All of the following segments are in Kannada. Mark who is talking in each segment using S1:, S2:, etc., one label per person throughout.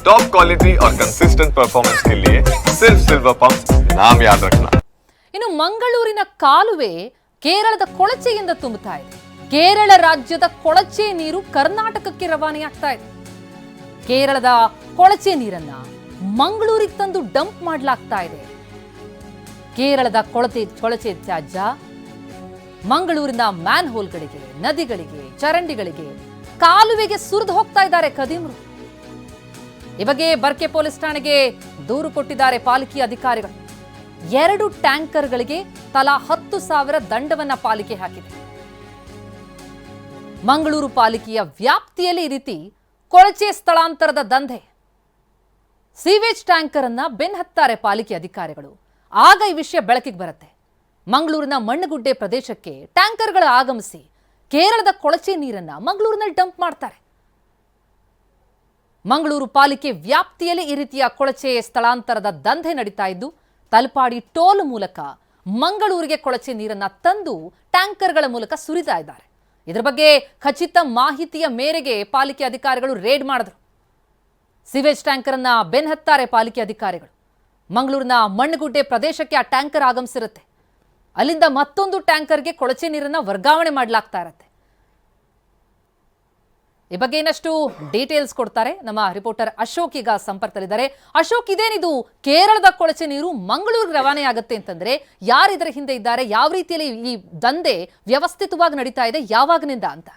S1: टॉप क्वालिटी और कंसिस्टेंट परफॉर्मेंस के लिए सिर्फ सिल्वर पंप नाम याद रखना
S2: ಇನ್ನು ಮಂಗಳೂರಿನ ಕಾಲುವೆ ಕೇರಳದ ಕೊಳಚೆಯಿಂದ ತುಂಬುತ್ತಾ ಇದೆ ಕೇರಳ ರಾಜ್ಯದ ಕೊಳಚೆ ನೀರು ಕರ್ನಾಟಕಕ್ಕೆ ರವಾನೆಯಾಗ್ತಾ ಇದೆ ಕೇರಳದ ಕೊಳಚೆ ನೀರನ್ನ ಮಂಗಳೂರಿಗೆ ತಂದು ಡಂಪ್ ಮಾಡಲಾಗ್ತಾ ಇದೆ ಕೇರಳದ ಕೊಳತೆ ಕೊಳಚೆ ತ್ಯಾಜ್ಯ ಮಂಗಳೂರಿನ ಮ್ಯಾನ್ ಹೋಲ್ಗಳಿಗೆ ನದಿಗಳಿಗೆ ಚರಂಡಿಗಳಿಗೆ ಕಾಲುವೆಗೆ ಸುರಿದು ಹೋಗ್ತಾ ಇದ್ದಾರೆ ಕದೀಮರು ಈ ಬಗ್ಗೆ ಬರ್ಕೆ ಪೊಲೀಸ್ ಠಾಣೆಗೆ ದೂರು ಕೊಟ್ಟಿದ್ದಾರೆ ಪಾಲಿಕೆ ಅಧಿಕಾರಿಗಳು. ಎರಡು ಟ್ಯಾಂಕರ್ಗಳಿಗೆ ತಲಾ ಹತ್ತು ಸಾವಿರ ದಂಡವನ್ನ ಪಾಲಿಕೆ ಹಾಕಿದೆ. ಮಂಗಳೂರು ಪಾಲಿಕೆಯ ವ್ಯಾಪ್ತಿಯಲ್ಲಿ ಈ ರೀತಿ ಕೊಳಚೆ ಸ್ಥಳಾಂತರದ ದಂಧೆ. ಸೀವೇಜ್ ಟ್ಯಾಂಕರ್ ಅನ್ನ ಹತ್ತಾರೆ ಪಾಲಿಕೆ ಅಧಿಕಾರಿಗಳು. ಆಗ ಈ ವಿಷಯ ಬೆಳಕಿಗೆ ಬರುತ್ತೆ. ಮಂಗಳೂರಿನ ಮಣ್ಣುಗುಡ್ಡೆ ಪ್ರದೇಶಕ್ಕೆ ಟ್ಯಾಂಕರ್ಗಳು ಆಗಮಿಸಿ ಕೇರಳದ ಕೊಳಚೆ ನೀರನ್ನ ಮಂಗಳೂರಿನಲ್ಲಿ ಡಂಪ್ ಮಾಡ್ತಾರೆ. ಮಂಗಳೂರು ಪಾಲಿಕೆ ವ್ಯಾಪ್ತಿಯಲ್ಲಿ ಈ ರೀತಿಯ ಕೊಳಚೆ ಸ್ಥಳಾಂತರದ ದಂಧೆ ನಡೀತಾ ಇದ್ದು, ತಲಪಾಡಿ ಟೋಲ್ ಮೂಲಕ ಮಂಗಳೂರಿಗೆ ಕೊಳಚೆ ನೀರನ್ನ ತಂದು ಟ್ಯಾಂಕರ್ಗಳ ಮೂಲಕ ಸುರಿತಾ ಇದ್ದಾರೆ. ಇದರ ಬಗ್ಗೆ ಖಚಿತ ಮಾಹಿತಿಯ ಮೇರೆಗೆ ಪಾಲಿಕೆ ಅಧಿಕಾರಿಗಳು ರೇಡ್ ಮಾಡಿದ್ರು. ಸಿವೇಜ್ ಟ್ಯಾಂಕರ್ ಅನ್ನ ಬೆನ್ಹತ್ತಾರೆ ಪಾಲಿಕೆ ಅಧಿಕಾರಿಗಳು. ಮಂಗಳೂರಿನ ಮಣ್ಣುಗುಡ್ಡೆ ಪ್ರದೇಶಕ್ಕೆ ಆ ಟ್ಯಾಂಕರ್ ಆಗಮಿಸಿರುತ್ತೆ. ಅಲ್ಲಿಂದ ಮತ್ತೊಂದು ಟ್ಯಾಂಕರ್ಗೆ ಕೊಳಚೆ ನೀರನ್ನ ವರ್ಗಾವಣೆ ಮಾಡಲಾಗ್ತಾ ಇರತ್ತೆ. ಈ ಬಗ್ಗೆ ಇನ್ನಷ್ಟು ಡೀಟೇಲ್ಸ್ ಕೊಡ್ತಾರೆ ನಮ್ಮ ರಿಪೋರ್ಟರ್ ಅಶೋಕ್ ಈಗ ಸಂಪರ್ಕದಲ್ಲಿದ್ದಾರೆ. ಅಶೋಕ್, ಇದೇನಿದು? ಕೇರಳದ ಕೊಳಚೆ ನೀರು ಮಂಗಳೂರಿಗೆ ರವಾನೆ ಆಗುತ್ತೆ ಅಂತಂದ್ರೆ ಯಾರು ಇದರ ಹಿಂದೆ ಇದ್ದಾರೆ? ಯಾವ ರೀತಿಯಲ್ಲಿ ಈ ದಂಧೆ ವ್ಯವಸ್ಥಿತವಾಗಿ ನಡೀತಾ ಇದೆ? ಯಾವಾಗನಿಂದ ಅಂತ?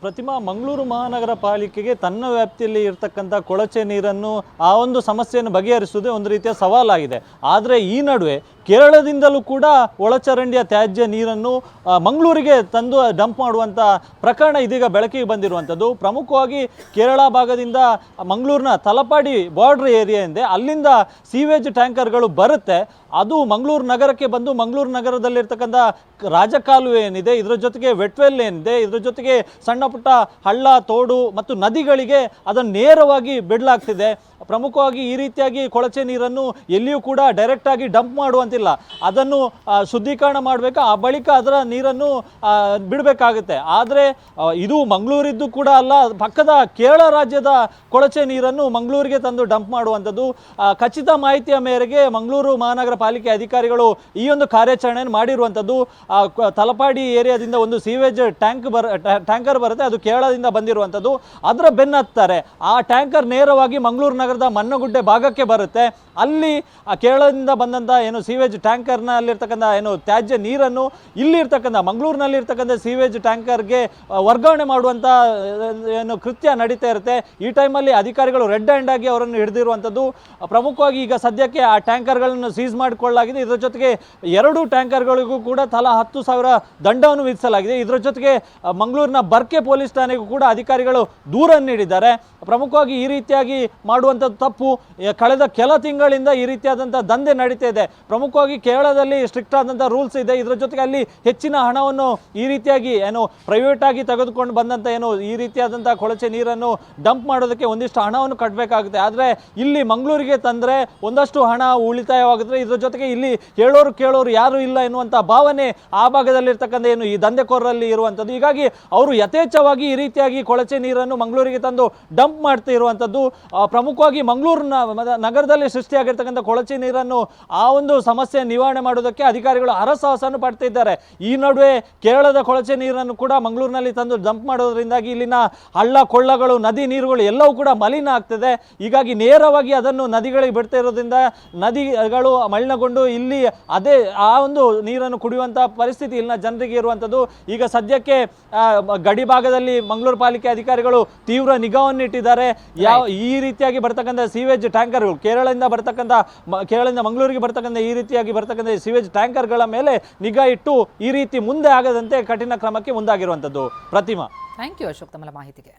S3: ಪ್ರತಿಮಾ ಮಂಗಳೂರು ಮಹಾನಗರ ಪಾಲಿಕೆಗೆ ತನ್ನ ವ್ಯಾಪ್ತಿಯಲ್ಲಿ ಇರತಕ್ಕಂಥ ಕೊಳಚೆ ನೀರನ್ನು ಆ ಒಂದು ಸಮಸ್ಯೆಯನ್ನು ಬಗೆಹರಿಸುವುದೇ ಒಂದು ರೀತಿಯ ಸವಾಲಾಗಿದೆ. ಆದರೆ ಈ ನಡುವೆ ಕೇರಳದಿಂದಲೂ ಕೂಡ ಒಳಚರಂಡಿಯ ತ್ಯಾಜ್ಯ ನೀರನ್ನು ಮಂಗಳೂರಿಗೆ ತಂದು ಡಂಪ್ ಮಾಡುವಂಥ ಪ್ರಕರಣ ಇದೀಗ ಬೆಳಕಿಗೆ ಬಂದಿರುವಂಥದ್ದು. ಪ್ರಮುಖವಾಗಿ ಕೇರಳ ಭಾಗದಿಂದ ಮಂಗಳೂರಿನ ತಲಪಾಡಿ ಬಾರ್ಡರ್ ಏರಿಯಾ ಇದೆ ಅಲ್ಲಿಂದ ಸೀವೇಜ್ ಟ್ಯಾಂಕರ್ಗಳು ಬರುತ್ತೆ. ಅದು ಮಂಗಳೂರು ನಗರಕ್ಕೆ ಬಂದು ಮಂಗಳೂರು ನಗರದಲ್ಲಿರ್ತಕ್ಕಂಥ ರಾಜಕಾಲುವೆ ಏನಿದೆ, ಇದರ ಜೊತೆಗೆ ವೆಟ್ವೆಲ್ ಏನಿದೆ, ಇದರ ಜೊತೆಗೆ ಸಣ್ಣ ಪುಟ್ಟ ಹಳ್ಳ, ತೋಡು ಮತ್ತು ನದಿಗಳಿಗೆ ಅದನ್ನು ನೇರವಾಗಿ ಬಿಡಲಾಗ್ತಿದೆ. ಪ್ರಮುಖವಾಗಿ ಈ ರೀತಿಯಾಗಿ ಕೊಳಚೆ ನೀರನ್ನು ಎಲ್ಲಿಯೂ ಕೂಡ ಡೈರೆಕ್ಟಾಗಿ ಡಂಪ್ ಮಾಡುವಂತಿಲ್ಲ. ಅದನ್ನು ಶುದ್ಧೀಕರಣ ಮಾಡಬೇಕು? ಆ ಬಳಿಕ ಅದರ ನೀರನ್ನು ಬಿಡಬೇಕಾಗುತ್ತೆ. ಆದರೆ ಇದು ಮಂಗಳೂರಿದ್ದು ಕೂಡ ಅಲ್ಲ. ಪಕ್ಕದ ಕೇರಳ ರಾಜ್ಯದ ಕೊಳಚೆ ನೀರನ್ನು ಮಂಗಳೂರಿಗೆ ತಂದು ಡಂಪ್ ಮಾಡುವಂಥದ್ದು. ಖಚಿತ ಮಾಹಿತಿಯ ಮೇರೆಗೆ ಮಂಗಳೂರು ಮಹಾನಗರ ಪಾಲಿಕೆ ಅಧಿಕಾರಿಗಳು ಈ ಒಂದು ಕಾರ್ಯಾಚರಣೆಯನ್ನು ಮಾಡಿರುವಂಥದ್ದು. ತಲಪಾಡಿ ಏರಿಯಾದಿಂದ ಒಂದು ಸೀವೇಜ್ ಟ್ಯಾಂಕ್ ಬರ ಟ್ಯಾಂಕರ್ ಬರುತ್ತೆ. ಅದು ಕೇರಳದಿಂದ ಬಂದಿರುವಂಥದ್ದು. ಅದರ ಬೆನ್ನತ್ತಾರೆ. ಆ ಟ್ಯಾಂಕರ್ ನೇರವಾಗಿ ಮಂಗಳೂರು ನಗರದ ಮನ್ನಗುಡ್ಡೆ ಭಾಗಕ್ಕೆ ಬರುತ್ತೆ. ಅಲ್ಲಿ ಕೇರಳದಿಂದ ಬಂದಂಥ ಏನು ಸೀವೇಜ್ ಟ್ಯಾಂಕರ್ನಲ್ಲಿರ್ತಕ್ಕಂಥ ಏನು ತ್ಯಾಜ್ಯ ನೀರನ್ನು ಇಲ್ಲಿರ್ತಕ್ಕಂಥ ಮಂಗಳೂರಿನಲ್ಲಿರ್ತಕ್ಕಂಥ ಸೀವೇಜ್ ಟ್ಯಾಂಕರ್ಗೆ ವರ್ಗಾವಣೆ ಮಾಡುವಂಥ ಏನು ಕೃತ್ಯ ನಡೀತಾ ಇರುತ್ತೆ. ಈ ಟೈಮಲ್ಲಿ ಅಧಿಕಾರಿಗಳು ರೆಡ್ ಹ್ಯಾಂಡ್ ಆಗಿ ಅವರನ್ನು ಹಿಡಿದಿರುವಂಥದ್ದು. ಪ್ರಮುಖವಾಗಿ ಈಗ ಸದ್ಯಕ್ಕೆ ಆ ಟ್ಯಾಂಕರ್ಗಳನ್ನು ಸೀಸ್ ಮಾಡಿಕೊಳ್ಳಲಾಗಿದೆ. ಇದರ ಜೊತೆಗೆ ಎರಡು ಟ್ಯಾಂಕರ್ಗಳಿಗೂ ಕೂಡ ತಲಾ ಹತ್ತು ಸಾವಿರ ದಂಡವನ್ನು ವಿಧಿಸಲಾಗಿದೆ. ಇದರ ಜೊತೆಗೆ ಮಂಗಳೂರಿನ ಬರ್ಕೆ ಪೊಲೀಸ್ ಠಾಣೆಗೂ ಕೂಡ ಅಧಿಕಾರಿಗಳು ದೂರನ್ನು ನೀಡಿದ್ದಾರೆ. ಪ್ರಮುಖವಾಗಿ ಈ ರೀತಿಯಾಗಿ ಮಾಡುವಂಥದ್ದು ತಪ್ಪು. ಕಳೆದ ಕೆಲ ತಿಂಗಳಿಂದ ಈ ರೀತಿಯಾದಂಥ ದಂಧೆ ನಡೀತಾ ಇದೆ. ಪ್ರಮುಖವಾಗಿ ಕೇರಳದಲ್ಲಿ ಸ್ಟ್ರಿಕ್ಟ್ ಆದಂಥ ರೂಲ್ಸ್ ಇದೆ. ಇದರ ಜೊತೆಗೆ ಅಲ್ಲಿ ಹೆಚ್ಚಿನ ಹಣವನ್ನು ಈ ರೀತಿಯಾಗಿ ಏನು ಪ್ರೈವೇಟ್ ಆಗಿ ತೆಗೆದುಕೊಂಡು ಬಂದಂಥ ಏನು ಈ ರೀತಿಯಾದಂಥ ಕೊಳಚೆ ನೀರನ್ನು ಡಂಪ್ ಮಾಡೋದಕ್ಕೆ ಒಂದಿಷ್ಟು ಹಣವನ್ನು ಕಟ್ಟಬೇಕಾಗುತ್ತೆ ಆದರೆ ಇಲ್ಲಿ ಮಂಗಳೂರಿಗೆ ತಂದರೆ ಒಂದಷ್ಟು ಹಣ ಉಳಿತಾಯವಾಗುತ್ತೆ. ಇದರ ಜೊತೆಗೆ ಇಲ್ಲಿ ಹೇಳೋರು ಕೇಳೋರು ಯಾರು ಇಲ್ಲ ಎನ್ನುವಂಥ ಭಾವನೆ ಆ ಭಾಗದಲ್ಲಿರ್ತಕ್ಕಂಥ ಏನು ಈ ದಂಧೆಕೋರರಲ್ಲಿ ಇರುವಂಥದ್ದು. ಹೀಗಾಗಿ ಅವರು ಯಥೇಚ್ಛವಾಗಿ ಈ ರೀತಿಯಾಗಿ ಕೊಳಚೆ ನೀರನ್ನು ಮಂಗಳೂರಿಗೆ ತಂದು ಡಂಪ್ ಮಾಡ್ತಾ ಇರುವಂಥದ್ದು. ಪ್ರಮುಖವಾಗಿ ಮಂಗಳೂರಿನ ನಗರದಲ್ಲಿ ಸೃಷ್ಟಿಯಾಗಿರ್ತಕ್ಕಂಥ ಕೊಳಚೆ ನೀರನ್ನು ಆ ಒಂದು ಸಮಸ್ಯೆ ನಿವಾರಣೆ ಮಾಡೋದಕ್ಕೆ ಅಧಿಕಾರಿಗಳು ಹರಸಾಹಸವನ್ನು ಪಡ್ತಿದ್ದಾರೆ ಈ ನಡುವೆ ಕೇರಳದ ಕೊಳಚೆ ನೀರನ್ನು ಕೂಡ ಮಂಗಳೂರಿನಲ್ಲಿ ತಂದು ಡಂಪ್ ಮಾಡೋದ್ರಿಂದಾಗಿ ಇಲ್ಲಿನ ಹಳ್ಳ, ಕೊಳ್ಳಗಳು, ನದಿ ನೀರುಗಳು ಎಲ್ಲವೂ ಕೂಡ ಮಲಿನ ಆಗ್ತದೆ. ಹೀಗಾಗಿ ನೇರವಾಗಿ ಅದನ್ನು ನದಿಗಳಿಗೆ ಬಿಡ್ತಾ ಇರೋದ್ರಿಂದ ನದಿಗಳು ಮಲಿನಗೊಂಡು ಇಲ್ಲಿ ಅದೇ ಆ ಒಂದು ನೀರನ್ನು ಕುಡಿಯುವಂಥ ಪರಿಸ್ಥಿತಿ ಇಲ್ಲಿನ ಜನರಿಗೆ ಇರುವಂಥದ್ದು. ಈಗ ಸದ್ಯಕ್ಕೆ ಗಡಿ ಭಾಗದಲ್ಲಿ ಮಂಗಳೂರು ಪಾಲಿಕೆ ಅಧಿಕಾರಿಗಳು ತೀವ್ರ ನಿಗಾವನ್ನು ಇಟ್ಟಿದ್ದಾರೆ ಯಾವ ಈ ರೀತಿಯಾಗಿ ಬರ್ತಕ್ಕಂಥ ಸೀವೇಜ್ ಟ್ಯಾಂಕರ್ಗಳು, ಕೇರಳದಿಂದ ಬರ್ತಕ್ಕಂಥ ಕೇರಳದಿಂದ ಮಂಗಳೂರಿಗೆ ಬರ್ತಕ್ಕಂಥ ಈ ರೀತಿಯಾಗಿ ಬರ್ತಕ್ಕಂಥ ಸಿವೇಜ್ ಟ್ಯಾಂಕರ್ಗಳ ಮೇಲೆ ನಿಗಾ ಇಟ್ಟು ಈ ರೀತಿ ಮುಂದೆ ಆಗದಂತೆ ಕಠಿಣ ಕ್ರಮಕ್ಕೆ ಮುಂದಾಗಿರುವಂಥದ್ದು. ಪ್ರತಿಮಾ.
S2: ಥ್ಯಾಂಕ್ ಯು ಅಶೋಕ್ ತಮ್ಮ ಮಾಹಿತಿಗೆ.